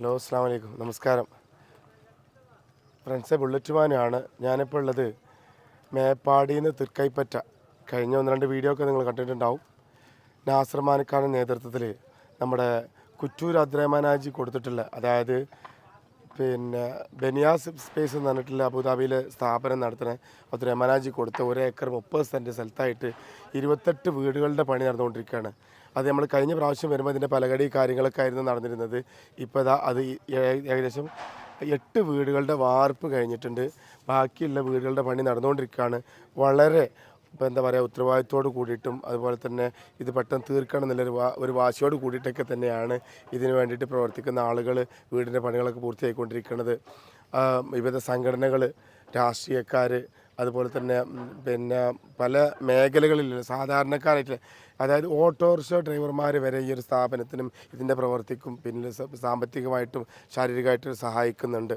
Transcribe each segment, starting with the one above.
Hello അസ്സാം വലൈക്കും നമസ്കാരം. ഫ്രണ്ട്സെ ബുള്ളറ്റുമാനാണ് ഞാനിപ്പോൾ ഉള്ളത് മേപ്പാടിയിൽ നിന്ന് തൃക്കൈപ്പറ്റ കഴിഞ്ഞ ഒന്ന് രണ്ട് വീഡിയോ ഒക്കെ നിങ്ങൾ കണ്ടിട്ടുണ്ടാവും. നാസർ നേതൃത്വത്തിൽ നമ്മുടെ കുറ്റൂർ അദ്രഹമാനാജി കൊടുത്തിട്ടുള്ള അതായത് പിന്നെ ബനിയാസ് സ്പേസ് എന്ന് പറഞ്ഞിട്ടുള്ള അബുദാബിയിലെ സ്ഥാപനം നടത്തുന്ന അബ്ദുറഹ്മാനാജി കൊടുത്ത ഒരു ഏക്കർ മുപ്പത് സെന്റ് സ്ഥലത്തായിട്ട് ഇരുപത്തെട്ട് വീടുകളുടെ പണി നടന്നുകൊണ്ടിരിക്കുകയാണ്. അത് നമ്മൾ കഴിഞ്ഞ പ്രാവശ്യം വരുമ്പോൾ അതിന്റെ പലകടി കാര്യങ്ങളൊക്കെ ആയിരുന്നു നടന്നിരുന്നത്. ഇപ്പോൾ ഇതാ അത് ഏകദേശം എട്ട് വീടുകളുടെ വാർപ്പ് കഴിഞ്ഞിട്ടുണ്ട്. ബാക്കിയുള്ള വീടുകളുടെ പണി നടന്നുകൊണ്ടിരിക്കുകയാണ്. വളരെ ഇപ്പോൾ എന്താ പറയുക ഉത്തരവാദിത്തോട് കൂടിയിട്ടും അതുപോലെ തന്നെ ഇത് പെട്ടെന്ന് തീർക്കണം എന്നുള്ളൊരു വാ ഒരു വാശിയോട് കൂടിയിട്ടൊക്കെ തന്നെയാണ് ഇതിന് വേണ്ടിയിട്ട് പ്രവർത്തിക്കുന്ന ആളുകൾ വീടിന്റെ പണികളൊക്കെ പൂർത്തിയായിക്കൊണ്ടിരിക്കുന്നത്. വിവിധ സംഘടനകൾ രാഷ്ട്രീയക്കാർ അതുപോലെ തന്നെ പിന്നെ പല മേഖലകളിൽ സാധാരണക്കാരായിട്ട് അതായത് ഓട്ടോറിക്ഷ ഡ്രൈവർമാർ വരെ ഈ ഒരു സ്ഥാപനത്തിനും ഇതിന്റെ പ്രവർത്തിക്കും പിന്നെ സ- സാമ്പത്തികമായിട്ടും ശാരീരികമായിട്ടും സഹായിക്കുന്നുണ്ട്.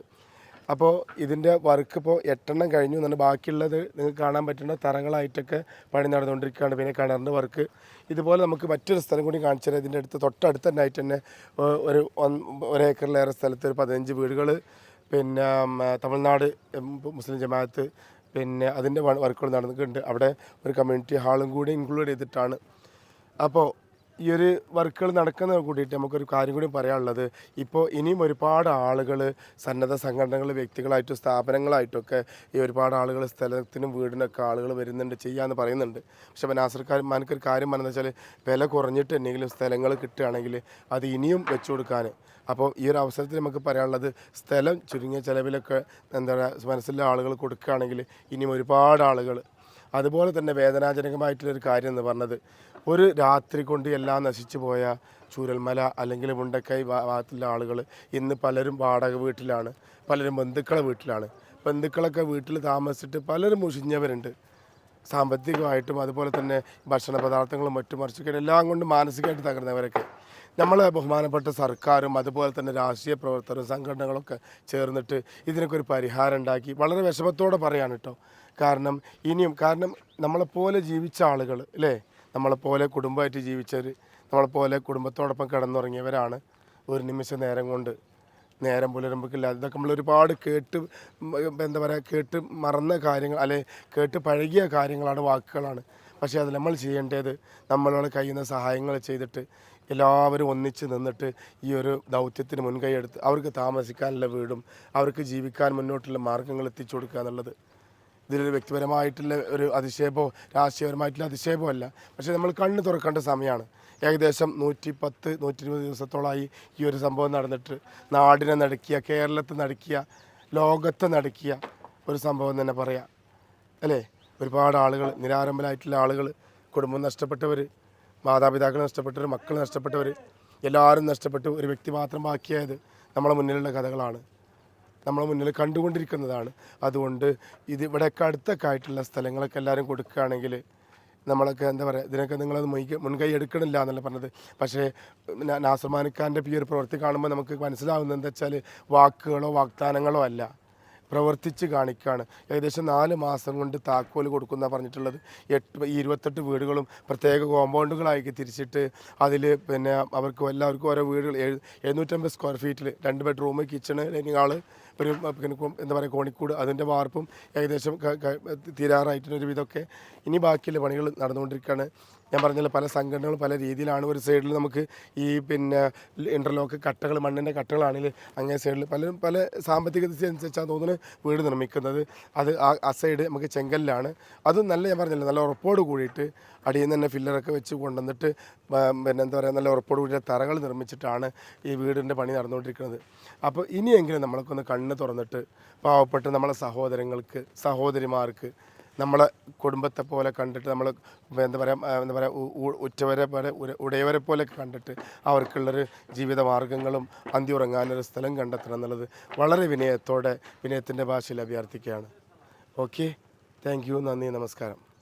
അപ്പോൾ ഇതിന്റെ വർക്ക് ഇപ്പോൾ എട്ടെണ്ണം കഴിഞ്ഞു എന്നാണ് ബാക്കിയുള്ളത് നിങ്ങൾക്ക് കാണാൻ പറ്റുന്ന തറകളായിട്ടൊക്കെ പണി നടന്നുകൊണ്ടിരിക്കുകയാണ്. പിന്നെ കിണറിന്റെ വർക്ക്. ഇതുപോലെ നമുക്ക് മറ്റൊരു സ്ഥലം കൂടി കാണിച്ചു തരാം. ഇതിന്റെ അടുത്ത് തൊട്ടടുത്ത് തന്നെ ആയിട്ട് തന്നെ ഒരു ഒരേക്കറിലേറെ സ്ഥലത്ത് ഒരു പതിനഞ്ച് വീടുകൾ പിന്നെ തമിഴ്നാട് മുസ്ലിം ജമാഅത്ത് പിന്നെ അതിന്റെ വർക്കുകൾ നടന്നിട്ടുണ്ട്. അവിടെ ഒരു കമ്മ്യൂണിറ്റി ഹാളും കൂടി ഇൻക്ലൂഡ് ചെയ്തിട്ടാണ്. അപ്പോൾ ഈ ഒരു വർക്കുകൾ നടക്കുന്ന കൂടിയിട്ട് നമുക്കൊരു കാര്യം കൂടി പറയാനുള്ളത്. ഇപ്പോൾ ഇനിയും ഒരുപാട് ആളുകൾ സന്നദ്ധ സംഘടനകൾ വ്യക്തികളായിട്ടും സ്ഥാപനങ്ങളായിട്ടൊക്കെ ഈ ഒരുപാട് ആളുകൾ സ്ഥലത്തിനും വീടിനൊക്കെ ആളുകൾ വരുന്നുണ്ട് ചെയ്യാമെന്ന് പറയുന്നുണ്ട്. പക്ഷേ അപ്പോൾ നാസർക്കാർ മനക്കൊരു കാര്യം പറഞ്ഞതെന്ന് വെച്ചാൽ വില കുറഞ്ഞിട്ട് എന്തെങ്കിലും സ്ഥലങ്ങൾ കിട്ടുകയാണെങ്കിൽ അത് ഇനിയും വെച്ചു കൊടുക്കാൻ അപ്പോൾ ഈ ഒരു അവസരത്തിൽ നമുക്ക് പറയാനുള്ളത് സ്ഥലം ചുരുങ്ങിയ ചിലവിലൊക്കെ എന്താ പറയുക മനസ്സിലുള്ള ആളുകൾ കൊടുക്കുകയാണെങ്കിൽ ഇനിയും ഒരുപാട് ആളുകൾ അതുപോലെ തന്നെ വേദനാജനകമായിട്ടുള്ളൊരു കാര്യം എന്ന് പറഞ്ഞത് ഒരു രാത്രി കൊണ്ട് എല്ലാം നശിച്ചു പോയ ചൂരൽമല അല്ലെങ്കിൽ മുണ്ടക്കൈ ഭാഗത്തുള്ള ആളുകൾ ഇന്ന് പലരും വാടക വീട്ടിലാണ് പലരും ബന്ധുക്കളെ വീട്ടിലാണ്. ബന്ധുക്കളൊക്കെ വീട്ടിൽ താമസിച്ചിട്ട് പലരും മുഷിഞ്ഞവരുണ്ട്. സാമ്പത്തികമായിട്ടും അതുപോലെ തന്നെ ഭക്ഷണ പദാർത്ഥങ്ങളും മറ്റു മറിച്ചൊക്കെ എല്ലാം കൊണ്ട് മാനസികമായിട്ട് തകർന്നവരൊക്കെ. നമ്മൾ ബഹുമാനപ്പെട്ട സർക്കാരും അതുപോലെ തന്നെ രാഷ്ട്രീയ പ്രവർത്തകരും സംഘടനകളൊക്കെ ചേർന്നിട്ട് ഇതിനൊക്കെ ഒരു പരിഹാരം ഉണ്ടാക്കി. വളരെ വിഷമത്തോടെ പറയാണ് കേട്ടോ. കാരണം ഇനിയും കാരണം നമ്മളെപ്പോലെ ജീവിച്ച ആളുകൾ അല്ലേ? നമ്മളെപ്പോലെ കുടുംബമായിട്ട് ജീവിച്ചവർ നമ്മളെപ്പോലെ കുടുംബത്തോടൊപ്പം കിടന്നുറങ്ങിയവരാണ് ഒരു നിമിഷ നേരം കൊണ്ട് നേരം പുലരുമ്പോഴേക്കില്ല ഇതൊക്കെ നമ്മൾ ഒരുപാട് കേട്ട് എന്താ പറയുക കേട്ട് മറന്ന കാര്യങ്ങൾ അല്ലെ കേട്ട് പഴകിയ കാര്യങ്ങളാണ് വാക്കുകളാണ്. പക്ഷേ അത് നമ്മൾ ചെയ്യേണ്ടത് നമ്മളോട് കഴിയുന്ന സഹായങ്ങൾ ചെയ്തിട്ട് എല്ലാവരും ഒന്നിച്ച് നിന്നിട്ട് ഈ ഒരു ദൗത്യത്തിന് മുൻകൈ എടുത്ത് അവർക്ക് താമസിക്കാനുള്ള വീടും അവർക്ക് ജീവിക്കാൻ മുന്നോട്ടുള്ള മാർഗങ്ങൾ എത്തിച്ചു കൊടുക്കുക എന്നുള്ളത്. ഇതിലൊരു വ്യക്തിപരമായിട്ടുള്ള ഒരു അതിശയപോ രാഷ്ട്രീയപരമായിട്ടുള്ള അതിശയപോ അല്ല. പക്ഷേ നമ്മൾ കണ്ണ് തുറക്കേണ്ട സമയമാണ്. ഏകദേശം നൂറ്റി പത്ത് നൂറ്റി ഇരുപത് ദിവസത്തോളമായി ഈ ഒരു സംഭവം നടന്നിട്ട്. നാടിനെ നടക്കിയ കേരളത്തെ നടക്കിയ ലോകത്തെ നടക്കിയ ഒരു സംഭവം തന്നെ പറയാം. അല്ലേ? ഒരുപാട് ആളുകൾ നിരാരംഭരായിട്ടുള്ള ആളുകൾ കുടുംബം നഷ്ടപ്പെട്ടവർ മാതാപിതാക്കൾ നഷ്ടപ്പെട്ടവർ മക്കൾ നഷ്ടപ്പെട്ടവർ എല്ലാവരും നഷ്ടപ്പെട്ടു. ഒരു വ്യക്തി മാത്രം ബാക്കിയായത് നമ്മളെ മുന്നിലുള്ള കഥകളാണ്. നമ്മളെ മുന്നിൽ കണ്ടുകൊണ്ടിരിക്കുന്നതാണ്. അതുകൊണ്ട് ഇത് ഇവിടെയൊക്കെ അടുത്തൊക്കെ ആയിട്ടുള്ള സ്ഥലങ്ങളൊക്കെ എല്ലാവരും കൊടുക്കുകയാണെങ്കിൽ നമ്മളൊക്കെ എന്താ പറയുക ഇതിനൊക്കെ നിങ്ങളത് മുൻകൈ എടുക്കണില്ല എന്നല്ല പറഞ്ഞത്. പക്ഷേ നാസർമാനിക്കാന്റെ നാസർ മാനിക്കാന്റെ ഈ ഒരു പ്രവൃത്തി കാണുമ്പോൾ നമുക്ക് മനസ്സിലാവുന്നത് എന്താ വെച്ചാൽ വാക്കുകളോ വാഗ്ദാനങ്ങളോ അല്ല. പ്രവർത്തിച്ച് കാണിക്കുകയാണ്. ഏകദേശം നാല് മാസം കൊണ്ട് താക്കോൽ കൊടുക്കുന്ന പറഞ്ഞിട്ടുള്ളത്. എട്ട് ഇരുപത്തെട്ട് വീടുകളും പ്രത്യേക കോമ്പൗണ്ടുകളാക്കി തിരിച്ചിട്ട് അതിൽ പിന്നെ അവർക്ക് എല്ലാവർക്കും ഓരോ വീടുകൾ എഴു എഴുന്നൂറ്റമ്പത് സ്ക്വയർ ഫീറ്റിൽ രണ്ട് ബെഡ്റൂം കിച്ചണ് ഡൈനിങ് ഹാൾ ഒരു എന്താ പറയുക കോണിക്കൂട് അതിന്റെ വാർപ്പും ഏകദേശം തീരാറായിട്ടുണ്ട് ഒരു വിധമൊക്കെ ഇനി ബാക്കിയുള്ള പണികൾ നടന്നുകൊണ്ടിരിക്കുകയാണ്. ഞാൻ പറഞ്ഞല്ലോ പല സംഘടനകളും പല രീതിയിലാണ് ഒരു സൈഡിൽ നമുക്ക് ഈ പിന്നെ ഇന്റർലോക്ക് കട്ടകൾ മണ്ണിന്റെ കട്ടകളാണെങ്കിൽ അങ്ങനെ സൈഡിൽ പലരും പല സാമ്പത്തിക അനുസരിച്ചാണ് തോന്നുന്നത് വീട് നിർമ്മിക്കുന്നത്. അത് ആ സൈഡ് നമുക്ക് ചെങ്കല്ലാണ്. അത് നല്ല ഞാൻ പറഞ്ഞല്ലോ നല്ല ഉറപ്പോട് കൂടിയിട്ട് അടിയിൽ നിന്ന് തന്നെ ഫില്ലറൊക്കെ വെച്ച് കൊണ്ടുവന്നിട്ട് പിന്നെ എന്താ പറയുക നല്ല ഉറപ്പോട് കൂടിയ തറകൾ നിർമ്മിച്ചിട്ടാണ് ഈ വീടിന്റെ പണി നടന്നുകൊണ്ടിരിക്കുന്നത്. അപ്പോൾ ഇനിയെങ്കിലും നമ്മൾക്കൊന്ന് കണ്ണ് തുറന്നിട്ട് പാവപ്പെട്ട് നമ്മളെ സഹോദരങ്ങൾക്ക് സഹോദരിമാർക്ക് നമ്മളെ കുടുംബത്തെ പോലെ കണ്ടിട്ട് നമ്മൾ എന്താ പറയുക എന്താ പറയുക ഉറ്റവരെ പോലെ ഉടയവരെ പോലെ കണ്ടിട്ട് അവർക്കുള്ളൊരു ജീവിത മാർഗങ്ങളും അന്തി ഉറങ്ങാനൊരു സ്ഥലം കണ്ടെത്തണം എന്നുള്ളത് വളരെ വിനയത്തോടെ വിനയത്തിന്റെ ഭാഷയിൽ അഭ്യർത്ഥിക്കുകയാണ്. ഓക്കെ. Thank you. നന്ദി. നമസ്കാരം.